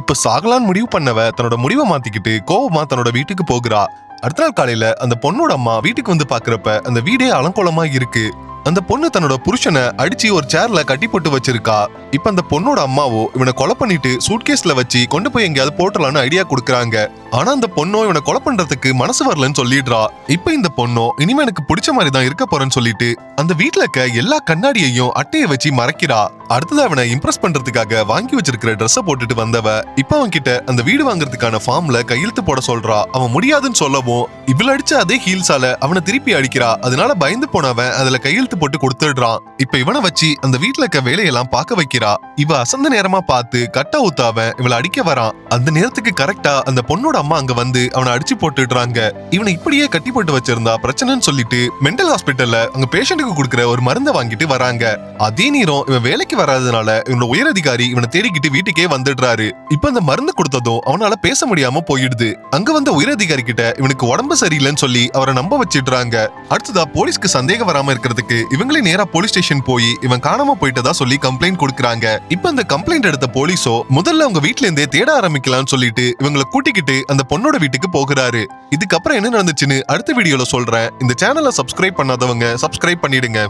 இப்ப சாகலான்னு முடிவு பண்ணவ தன்னோட முடிவை மாத்திக்கிட்டு கோவமா தன்னோட வீட்டுக்கு போகிறா. அடுத்த நாள் காலையில அந்த பொண்ணோட அம்மா வீட்டுக்கு வந்து பாக்குறப்ப அந்த வீடே அலங்கோலமா இருக்கு. அந்த பொண்ணு தன்னோட புருஷனை அடிச்சு ஒரு சேர்ல கட்டி போட்டு வச்சிருக்கா. இப்ப அந்த பொண்ணோட அம்மாவோ இவனை கொலை பண்ணிட்டு சூட்கேஸ்ல வச்சு கொண்டு போய் எங்கேயாவது போட்டலாம்னு ஐடியா கொடுக்கறாங்க. ஆனா அந்த பொண்ணோ இவனை கொலை பண்றதுக்கு மனசு வரலன்னு சொல்லிடுறா. இப்ப இந்த பொண்ணோ இனிமே எனக்கு பிடிச்ச மாதிரி தான் இருக்க போறேன்னு சொல்லிட்டு அந்த வீட்டுல இருக்க எல்லா கண்ணாடியையும் அட்டையை வச்சு மறைக்கிறா. அடுத்தது அவனை இம்ப்ரெஸ் பண்றதுக்காக வாங்கி வச்சிருக்கிற ட்ரெஸ்ஸை போட்டுட்டு வந்தவ இப்ப அவன் கிட்ட அந்த வீடு வாங்குறதுக்கான ஃபார்ம்ல கையெழுத்து போட சொல்றா. அவன் முடியாதுன்னு சொல்லவும் இவள் அடிச்ச அதே ஹீல்ஸால அவனை திருப்பி அடிக்கிறா. அதனால பயந்து போனவன் அதுல கையெழுத்து போட்டு கொடுத்துடுறான். இப்ப இவனை வச்சு அந்த வீட்டுல இருக்க வேலையெல்லாம் பார்க்க வைக்கிறா. இவ அசந்த நேரமா பார்த்து கட்ட ஊத்தாவன் இவளை அடிக்க வரான். அந்த நேரத்துக்கு கரெக்டா அந்த பொண்ணோட அம்மா அங்க வந்து அவனை அடிச்சு போட்டுடுறாங்க. இவனை இப்படியே கட்டி போட்டு வச்சிருந்தா பிரச்சனைன்னு சொல்லிட்டு மென்டல் ஹாஸ்பிட்டல்ல அங்க பேஷண்ட்டுக்கு கொடுக்குற ஒரு மருந்தை வாங்கிட்டு வராங்க. அதே நேரம் இவன் வேலைக்கு வராதனால இவனோட உயரதிகாரி இவனை தேடிக்கிட்டு வீட்டுக்கே வந்துடுறாரு. இப்ப அந்த மருந்து கொடுத்ததும் அவனால பேச முடியாம போயிடுது. அங்க வந்த உயரதிகாரி கிட்ட இவனுக்கு உடம்பு சரியில்லைன்னு சொல்லி அவரை நம்ப வச்சிடுறாங்க. அடுத்ததா போலீஸ்க்கு சந்தேகம் வராம இருக்கிறதுக்கு இவங்களே நேரா போலீஸ் ஸ்டேஷன் போய் இவன் காணாம போயிட்டதா சொல்லி கம்ப்ளைண்ட் கொடுக்குறாங்க. இப்ப அந்த கம்ப்ளைண்ட் எடுத்த போலீஸோ முதல்ல அவங்க வீட்ல இருந்தே தேட ஆரம்பிக்கலாம்னு சொல்லிட்டு இவங்களை கூட்டிக்கிட்டு அந்த பொண்ணோட வீட்டுக்கு போகிறாரு. இதுக்கப்புறம் என்ன நடந்துச்சுன்னு அடுத்த வீடியோல சொல்றேன். இந்த சேனலை சப்ஸ்கிரைப் பண்ணாதவங்க சப்ஸ்கிரைப் பண்ணிடுங்க.